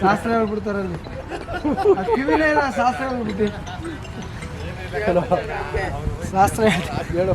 ಶಾಸ್ತ್ರ ಹೇಳ್ಬಿಡ್ತಾರಲ್ಲಿ ಕಿವಿನ ಇಲ್ಲ ಶಾಸ್ತ್ರ ಹೇಳ್ಬಿಟ್ಟು ಶಾಸ್ತ್ರ ಹೇಳು.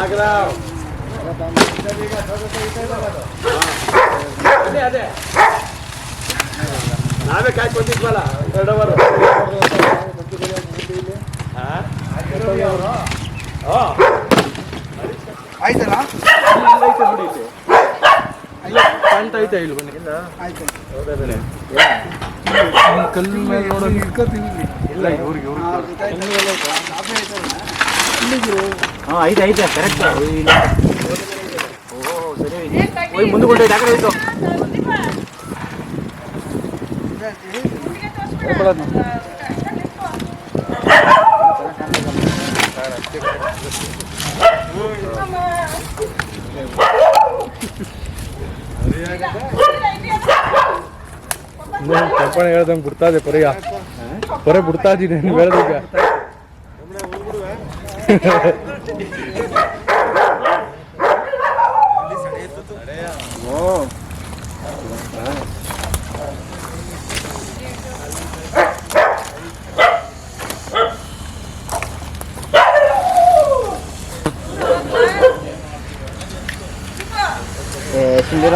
ನಾಗರಾವ್ ಅದೇ ಅದೇ ನಾವೇ ಕಾಯ್ತು ಬಂದಿದ್ವಲ್ಲ ಎರಡು ಅವರು ಆಯ್ತಲ್ಲ ನೋಡಿ ಇಲ್ಲಿ. ಅಲ್ಲೇ ಕಾಣ್ತಾ ಐತೆ ಇಲ್ಲಿ. ಬನ್ನಿ ಆಯ್ತು ಹೌದಾ ಕಲ್ಲು ಮೇಲೆ ನೋಡೋದು. ಇಟ್ಕೋತೀವಿ ಇಲ್ಲ ಇವ್ರಿಗೆ ಹಾಂ ಐತೆ ಐತೆ ಕರೆಕ್ಟ್ ಓ ಸರಿ ಹೋಯ್ ಮುಂದೆ ಆ ಕಡೆ ಹೋಯ್ತು ಕಲ್ಪನೆ ಹೇಳ್ದಂಗೆ ಬಿಡ್ತಾ ಇದೆ ಪರಿಯ. ಪರೇ ಬಿಡ್ತಾ ಇದೀನಿ ನೀನು ಹೇಳ್ದಂಗೆ ಸುಂದರ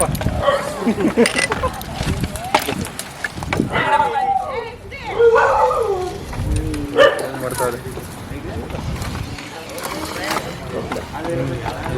ಮಾಡ್ತಾ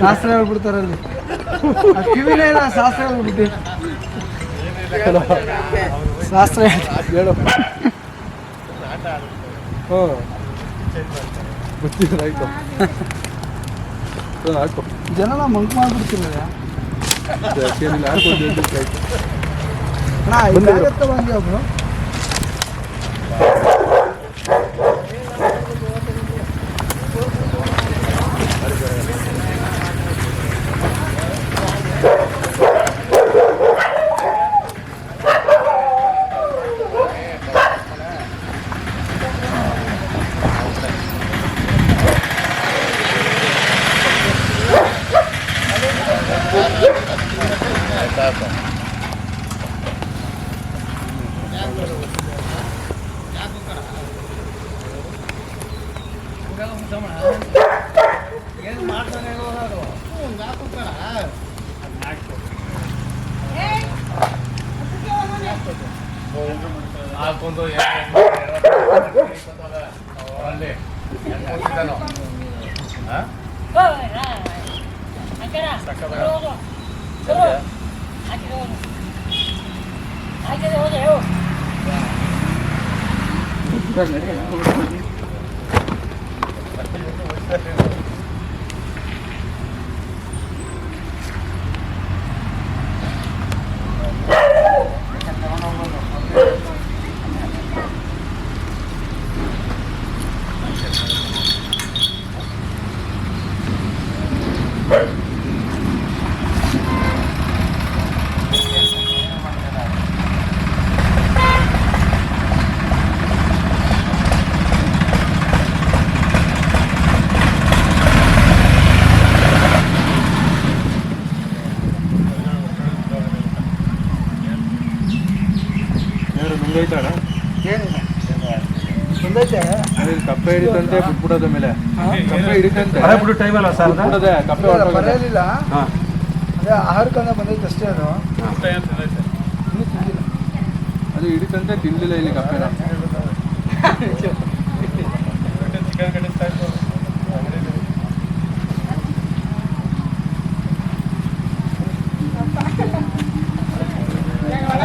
ಶಾಸ್ತ್ರ ಹೇಳ್ಬಿಡ್ತಾರಲ್ಲಿ ಕಿವಿನೇ ಇಲ್ಲ ಶಾಸ್ತ್ರ ಹೇಳ್ಬಿಟ್ಟು ಶಾಸ್ತ್ರ ಹೇಳು ಹ್ಞೂ. ಗೊತ್ತಿಲ್ಲ ಆಯ್ತು. ಹಾಕೋ ಜನನ ಮಂಕ್ ಮಾಡ್ಬಿಡ್ತೀನಿ ಏನಿಲ್ಲ ಹಾಕೊಂಡು ತಮ್ಮ. ಏನು ಮಾಡ್ತಾನೆ ಹೇಳೋದು ಅದು? ಒಂದು ಹಾಕೋತಾರ ಅದು ಹಾಕ್ಕೊಟ್ಟು ಹಾಕೊಂಡು ಅಲ್ಲಿ. ಹೋಗಿದ್ದಾನೋ ಹಾಂ ಸಕ್ಕದ ಏನಿಲ್ಲ. ಬಂದೈತೆ. ಕಪ್ಪೆ ಹಿಡಿತಂತೆ ಬಿಟ್ಬಿಡೋದ ಮೇಲೆ ಕಪ್ಪೆ ಹಿಡಿತಂತೆ. ಬಿಡು ಟೈಮ್ ಅಲ್ಲ ಸರ್ ಕಪ್ಪೆ ಬರಲಿಲ್ಲ. ಅದೇ ಆಹಾರಕ್ಕಂದ ಬಂದೈತೆ ಅಷ್ಟೇ ಅದು. ಅದು ಹಿಡಿತಂತೆ ತಿನ್ಲಿಲ್ಲ ಇಲ್ಲಿ ಕಪ್ಪೆನ. ಅಣ್ಣ,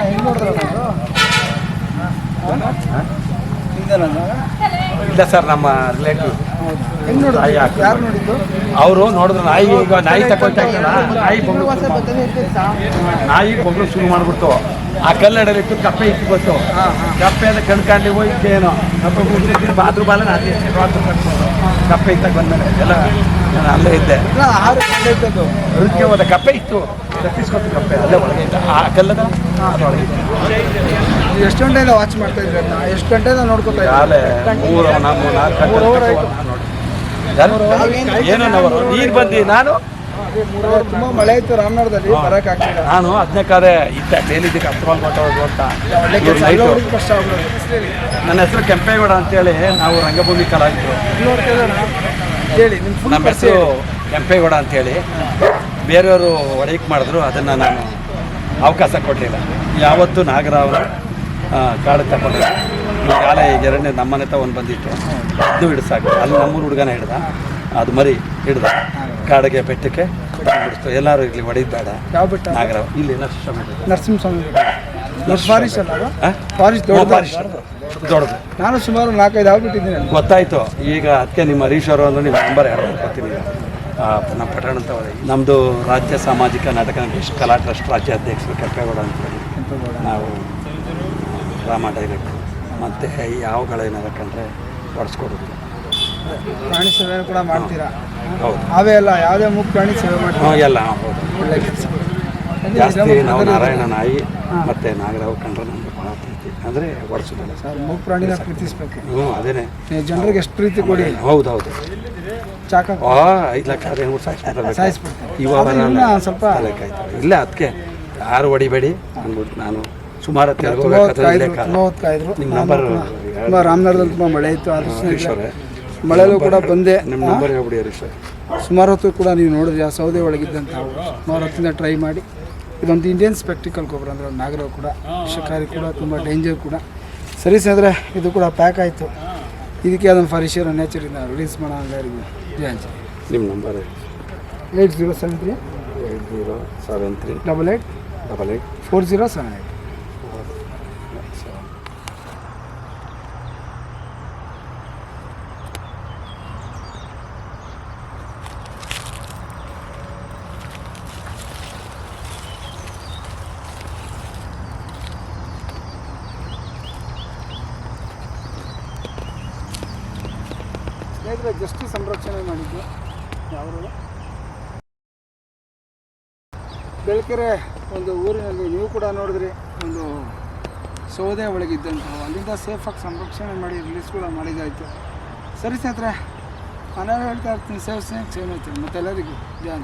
ಹೆಂಗ್ ನೋಡಿದ್ರ ಇಲ್ಲ ಸರ್ ನಮ್ಮ ರಿಲೇಟಿವ್. ಹೆಂಗ್ ನೋಡಿದ್ರು? ನಾಯಿ ಹಾಕ್ಕೊಂಡು. ಯಾರು ನೋಡಿದ್ದು? ಅವರು ನೋಡಿದ್ರು ನಾಯಿ ಈಗ ನಾಯಿ ತಕೊಂಡ ನಾಯಿ ಬರ್ತದೆ ಇರ್ತಿತ್ತಾ? ನಾಯಿ ಬೊಗಳು ಶುರು ಮಾಡ್ಬಿಡ್ತು ಆ ಕಲ್ಲಡಲಿತ್ತು ಕಪ್ಪೆ ಇತ್ತು ಬಂತು ಕಪ್ಪೆ ಅದ ಕಣ್ಕಂಡು ಹೋಗಿ ಏನೋ ಕಪ್ಪೆ ಬಿಡ್ತಿದ್ರು ಬಾದ್ರು ಬಾಲ ಕಪ್ಪೆ ಇತ್ತಾಗ ಬಂದ್ಮೇಲೆ ಎಲ್ಲ ನಾನು ಅಲ್ಲೇ ಇದ್ದೆ. ಇಲ್ಲ, ಅದಕ್ಕೆ ಹೋದ ಕಪ್ಪೆ ಇತ್ತು. ತಪ್ಪಿಸ್ಕೊತು ಕಪ್ಪೆ ಅಲ್ಲೇ ಒಳಗೆ ಇತ್ತು ಆ ಕಲ್ಲದ? ಅದರೊಳಗೆ ಇತ್ತು ಎಷ್ಟು ಗಂಟೆಯಿಂದ ವಾಚ್ ಮಾಡ್ತಾ ಇದ್ರಿ ಅದನ್ನ? ಎಷ್ಟು ಗಂಟೆಯಿಂದ ನೋಡ್ಕೊತಾ ಇದ್ದಾರೆ ಮೂರು ಆಯ್ತು. ಏನೋ ಅವರು ನೀರು ಬಂದು ನಾನು? ತುಂಬಾ ಮಳೆ ಇತ್ತು ರಾಮನಗರದಲ್ಲಿ ಬರಕ್ ಆಗ್ತಿಲ್ಲ ನಾನು ಅದನ್ನೇ ಕಾದೆ ಇದ್ದ ಡೈಲಿ ಇದಕ್ಕೆ ರೂಪಾಯಿ ಕೊಟ್ಟೋದು ಅಂತ ಕಷ್ಟ ನನ್ನ ಹೆಸರು ಕೆಂಪೇಗೌಡ ಅಂತೇಳಿ ನಾವು ರಂಗಭೂಮಿ ಕಲಾವಿದರು. ಹೇಳಿ ನಿಮ್ಮ ಹೆಸರು ಕೆಂಪೇಗೌಡ ಅಂತೇಳಿ. ಬೇರೆಯವರು ಒಡೆಯಕ್ ಮಾಡಿದ್ರು ಅದನ್ನು ನಾನು ಅವಕಾಶ ಕೊಟ್ಟಿಲ್ಲ ಯಾವತ್ತೂ ನಾಗರಾವನ ಕಾಡು ತಗೊಂಡಿಲ್ಲ ಈಗಾಲ ಈಗ ಎರಡನೇ ನಮ್ಮನೆ ತ ಒಂದು ಬಂದಿತ್ತು. ಅದು ಹಿಡಿಸಾಕು ಅಲ್ಲಿ ನಮ್ಮೂರು ಹುಡುಗನ ಹಿಡ್ದ. ಅದು ಮರಿ ಹಿಡ್ದ. ಕಾಡಿಗೆ ಬೆಟ್ಟಕ್ಕೆ ಬಿಡಿಸ್ತು ಎಲ್ಲರೂ ಇರಲಿ ಹೊಡಿದ್ ಬೇಡ ಯಾವ ಬೆಟ್ಟ? ನಾಗರ ಇಲ್ಲಿ ನರಸಿಂಹಸ್ವಾಮಿ ನರಸಿಂಹಸ್ವಾಮಿ ಫಾರೆಸ್ಟ್ ಅಲ್ಲ ದೊಡ್ಡದು. ನಾನು ಸುಮಾರು ನಾಲ್ಕೈದು ಆಗ್ಬಿಟ್ಟಿದ್ದೀನಿ ಗೊತ್ತಾಯಿತು. ಈಗ ಅದಕ್ಕೆ ನಿಮ್ಮ ಹರೀಶ್ ಅವರು ಅಂದ್ರೆ ನಿಮ್ಮ ನಂಬರ್ ಯಾರು ಕೊಡ್ತೀನಿ? ನಮ್ಮ ಪಟ್ಟಣ ಅಂತ ಹೋದೆ ನಮ್ಮದು ರಾಜ್ಯ ಸಾಮಾಜಿಕ ನಾಟಕ ಕಲಾ ಟ್ರಸ್ಟ್ ರಾಜ್ಯ ಅಧ್ಯಕ್ಷರು ಕೆಂಪೇಗೌಡ ಅಂತೇಳಿ ನಾವು ರಾಮ ಡೈರೆಕ್ಟ್ ಮತ್ತು ಯಾವಗಳೇನಾದ್ರು ಕಂಡ್ರೆ ಹೊಡೆಸ್ಕೊಡೋದು ಪ್ರಾಣಿ ಸೇವೆ ಕೂಡ ಮಾಡ್ತೀರಾ? ಹೌದು. ಅವೇ ಅಲ್ಲ ಯಾವುದೇ ಮುಖ ಪ್ರಾಣಿ ಸೇವೆ ಮಾಡ್ತೀರಾ? ಎಲ್ಲ ಹೌದು. ಒಳ್ಳೆ ಕೆಲಸ. ಜಾಸ್ತಿ ನಾವು ನಾರಾಯಣ ನಾಯಿ ಮತ್ತು ನಾಗರಾವ್ ಕಂಡ್ರೆ ನಮಗೆ ಭಾಳ ಪ್ರೀತಿ. ಅಂದರೆ ಹೊಡೆಸೋದಿಲ್ಲ ಸರ್ ಮೂಕ್ ಪ್ರಾಣಿನ ಪ್ರೀತಿಸ್ಬೇಕು. ಹ್ಞೂ ಅದೇನೆ. ಜನರಿಗೆ ಎಷ್ಟು ಪ್ರೀತಿ ಕೊಡಿ. ಹೌದು ಹೌದು ಚಾಕ ಆ ಐದು ಲಕ್ಷ ಆದ್ರೆ ಮೂರು ಸಾಯಿಸ್ಬಿಡ್ತಾರೆ. ಇವಾಗ ನಾನು ಸ್ವಲ್ಪ. ಇಲ್ಲ ಅದಕ್ಕೆ ಯಾರು ಹೊಡಿಬೇಡಿ ಅಂದ್ಬಿಟ್ಟು ನಾನು ಸುಮಾರು ಕಾಯ್ದ್ರು ನಿಮ್ಮ ನಂಬರ್ ಕೂಡ ತುಂಬ ರಾಮನಗರದಲ್ಲಿ ತುಂಬ ಮಳೆ ಇತ್ತು ಅವರೇ. ಮಳೆಲೂ ಕೂಡ ಬಂದೆ. ನಿಮ್ಮ ನಂಬರ್ ಹೇಳ್ಬಿಡಿ ಹರೀಶ್ ಸುಮಾರು ಹೊತ್ತು ಕೂಡ ನೀವು ನೋಡಿದ್ರಿ ಆ ಸೌದೆ ಒಳಗಿದ್ದಂಥ ಸುಮಾರು ಹೊತ್ತಿಂದ ಟ್ರೈ ಮಾಡಿ. ಇದೊಂದು ಇಂಡಿಯನ್ ಸ್ಪೆಕ್ಟಿಕಲ್ ಗೊಬ್ಬರ ಅಂದರೆ ನಾಗರ ಕೂಡ ಶಿಕಾರಿ ಕೂಡ ತುಂಬ ಡೇಂಜರ್ ಕೂಡ. ಸರಿ ಸ್ನೇಹಿತರೆ ಇದು ಕೂಡ ಪ್ಯಾಕ್ ಆಯಿತು. ಇದಕ್ಕೆ ಅದನ್ನು ಫಾರಿಶಿಯರ್ ಇಂದ ರಿಲೀಸ್ ಮಾಡೋಣ ಎಲ್ಲರಿಗೂ ಜಯ ಅಂಜಲಿ ನಿಮ್ಮ number eight zero seven three eight zero seven three double eight double eight four zero seven eight ಸ್ನೇಹಿತರೆ ಜಸ್ಟ್ ಸಂರಕ್ಷಣೆ ಮಾಡಿದ್ದು ಯಾವ ಬೆಳಕೆರೆ ಒಂದು ಊರಿನಲ್ಲಿ ನೀವು ಕೂಡ ನೋಡಿದ್ರಿ, ಒಂದು ಸೌದೆ ಒಳಗಿದ್ದಂಥ ಅಲ್ಲಿಂದ ಸೇಫಾಗಿ ಸಂರಕ್ಷಣೆ ಮಾಡಿ ರಿಲೀಸ್ ಕೂಡ ಮಾಡಿದ್ದಾಯಿತು. ಸರಿ ಸ್ನೇಹಿತರೆ, ನಾನು ಹೇಳ್ತಾ ಇರ್ತೀನಿ, ಸೇವ್ ಸ್ನೇಕ್ ಸೇವ್ ಎಲ್ಲರಿಗೂ ಜಯ